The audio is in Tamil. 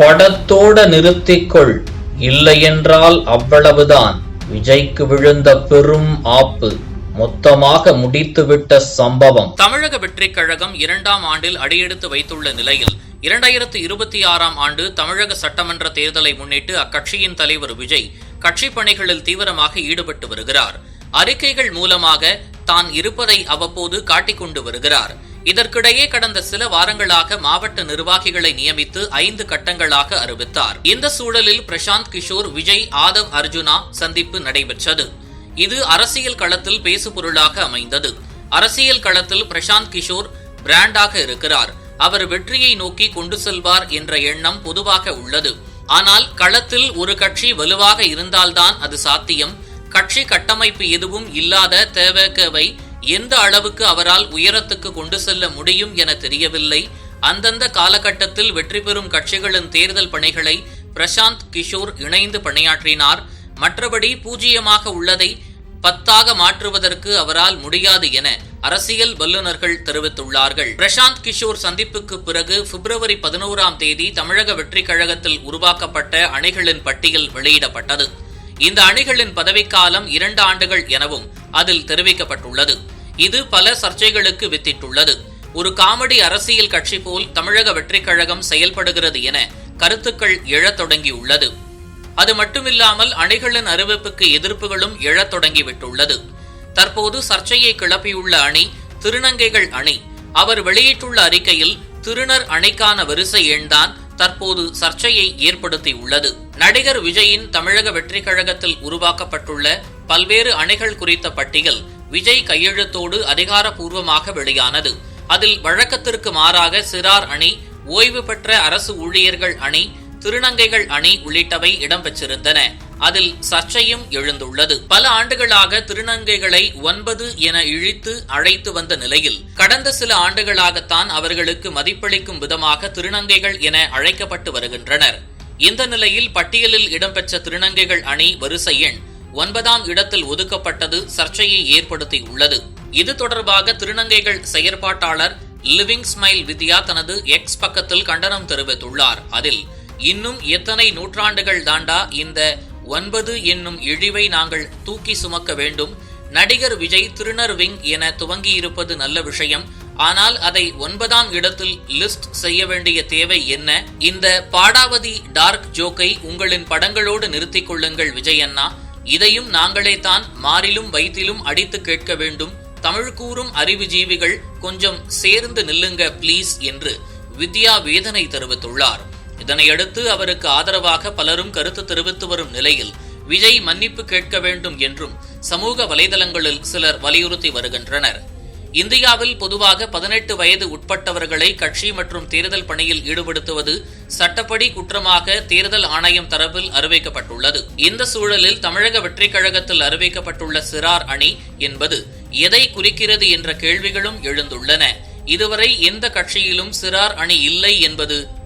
படத்தோட நிறுத்திக்கொள். இல்லையென்றால் அவ்வளவுதான். விஜய்க்கு விழுந்த பெரும் ஆப்பு. மொத்தமாக முடித்துவிட்ட சம்பவம். தமிழக வெற்றிக் கழகம் இரண்டாம் ஆண்டில் அடியெடுத்து வைத்துள்ள நிலையில் இரண்டாயிரத்து இருபத்தி ஆறாம் ஆண்டு தமிழக சட்டமன்ற தேர்தலை முன்னிட்டு அக்கட்சியின் தலைவர் விஜய் கட்சி பணிகளில் தீவிரமாக ஈடுபட்டு வருகிறார். அறிக்கைகள் மூலமாக தான் இருப்பதை அவ்வப்போது காட்டிக்கொண்டு வருகிறார். இதற்கிடையே கடந்த சில வாரங்களாக மாவட்ட நிர்வாகிகளை நியமித்து ஐந்து கட்டங்களாக அறிவித்தார். இந்த சூழலில் பிரசாந்த் கிஷோர் விஜய் ஆதவ் அர்ஜுனா சந்திப்பு நடைபெற்றது. இது அரசியல் களத்தில் பேசுபொருளாக அமைந்தது. அரசியல் களத்தில் பிரசாந்த் கிஷோர் பிராண்டாக இருக்கிறார். அவர் வெற்றியை நோக்கி கொண்டு செல்வார் என்ற எண்ணம் பொதுவாக உள்ளது. ஆனால் களத்தில் ஒரு கட்சி வலுவாக இருந்தால்தான் அது சாத்தியம். கட்சி கட்டமைப்பு எதுவும் இல்லாத தேவகவை எந்த அளவுக்கு அவரால் உயரத்துக்கு கொண்டு செல்ல முடியும் என தெரியவில்லை. அந்தந்த காலகட்டத்தில் வெற்றி பெறும் கட்சிகளின் தேர்தல் பணிகளை பிரசாந்த் கிஷோர் இணைந்து பணியாற்றினார். மற்றபடி பூஜ்ஜியமாக உள்ளதை பத்தாக மாற்றுவதற்கு அவரால் முடியாது என அரசியல் வல்லுநர்கள் தெரிவித்துள்ளார்கள். பிரசாந்த் கிஷோர் சந்திப்புக்கு பிறகு பிப்ரவரி பதினோராம் தேதி தமிழக வெற்றி கழகத்தில் உருவாக்கப்பட்ட அணிகளின் பட்டியல் வெளியிடப்பட்டது. இந்த அணிகளின் பதவிக்காலம் இரண்டு ஆண்டுகள் எனவும் அதில் தெரிவிக்கப்பட்டுள்ளது. இது பல சர்ச்சைகளுக்கு வித்திட்டுள்ளது. ஒரு காமெடி அரசியல் கட்சி போல் தமிழக வெற்றிக் கழகம் செயல்படுகிறது என கருத்துக்கள் எழத் தொடங்கியுள்ளது. அது மட்டுமில்லாமல் அணிகளின் அறிவிப்புக்கு எதிர்ப்புகளும் எழத் தொடங்கிவிட்டுள்ளது. தற்போது சர்ச்சையை கிளப்பியுள்ள அணி திருநங்கைகள் அணி. அவர் வெளியிட்டுள்ள அறிக்கையில் திருநர் அணிக்கான வரிசை எண்தான் தற்போது சர்ச்சையை ஏற்படுத்தியுள்ளது. நடிகர் விஜயின் தமிழக வெற்றிக் கழகத்தில் உருவாக்கப்பட்டுள்ள பல்வேறு அணிகள் குறித்த பட்டியல் விஜய் கையெழுத்தோடு அதிகாரப்பூர்வமாக வெளியானது. அதில் வழக்கத்திற்கு மாறாக சிறார் அணி ஓய்வு பெற்ற அரசு ஊழியர்கள் அணி திருநங்கைகள் அணி உள்ளிட்டவை இடம்பெற்றிருந்தன. அதில் சர்ச்சையும் எழுந்துள்ளது. பல ஆண்டுகளாக திருநங்கைகளை ஒன்பது என இழித்து அழைத்து வந்த நிலையில் கடந்த சில ஆண்டுகளாகத்தான் அவர்களுக்கு மதிப்பளிக்கும் விதமாக திருநங்கைகள் என அழைக்கப்பட்டு வருகின்றனர். இந்த நிலையில் பட்டியலில் இடம்பெற்ற திருநங்கைகள் அணி வரிசை எண் ஒன்பதாம் இடத்தில் ஒதுக்கப்பட்டது சர்ச்சையை ஏற்படுத்தி உள்ளது இது தொடர்பாக திருநங்கைகள் செயற்பாட்டாளர் லிவிங் ஸ்மைல் வித்யா தனது எக்ஸ் பக்கத்தில் கண்டனம் தெரிவித்துள்ளார். அதில் இன்னும் எத்தனை நூற்றாண்டுகள் தாண்டா இந்த ஒன்பது என்னும் இழிவை நாங்கள் தூக்கி சுமக்க வேண்டும். நடிகர் விஜய் திருநர் விங் என துவங்கியிருப்பது நல்ல விஷயம். ஆனால் அதை ஒன்பதாம் இடத்தில் லிஸ்ட் செய்ய வேண்டிய தேவை என்ன? இந்த பாடாவதி டார்க் ஜோக்கை உங்களின் படங்களோடு நிறுத்திக் கொள்ளுங்கள் விஜயண்ணா இதையும் நாங்களே தான் மாறிலும் வைத்திலும் அடித்து கேட்க வேண்டும். தமிழ் கூறும் அறிவுஜீவிகள் கொஞ்சம் சேர்ந்து நில்லுங்க ப்ளீஸ் என்று வித்யா வேதனை தெரிவித்துள்ளார். இதனையடுத்து அவருக்கு ஆதரவாக பலரும் கருத்து தெரிவித்து வரும் நிலையில் விஜய் மன்னிப்பு கேட்க வேண்டும் என்றும் சமூக வலைதளங்களில் சிலர் வலியுறுத்தி வருகின்றனர். இந்தியாவில் பொதுவாக பதினெட்டு வயது உட்பட்டவர்களை கட்சி மற்றும் தேர்தல் பணியில் ஈடுபடுத்துவது சட்டப்படி குற்றமாக தேர்தல் ஆணையம் தரப்பில் அறிவிக்கப்பட்டுள்ளது. இந்த சூழலில் தமிழக வெற்றிக் கழகத்தில் அறிவிக்கப்பட்டுள்ள சிறார் அணி என்பது எதை குறிக்கிறது என்ற கேள்விகளும் எழுந்துள்ளன. இதுவரை எந்த கட்சியிலும் சிறார் அணி இல்லை என்பது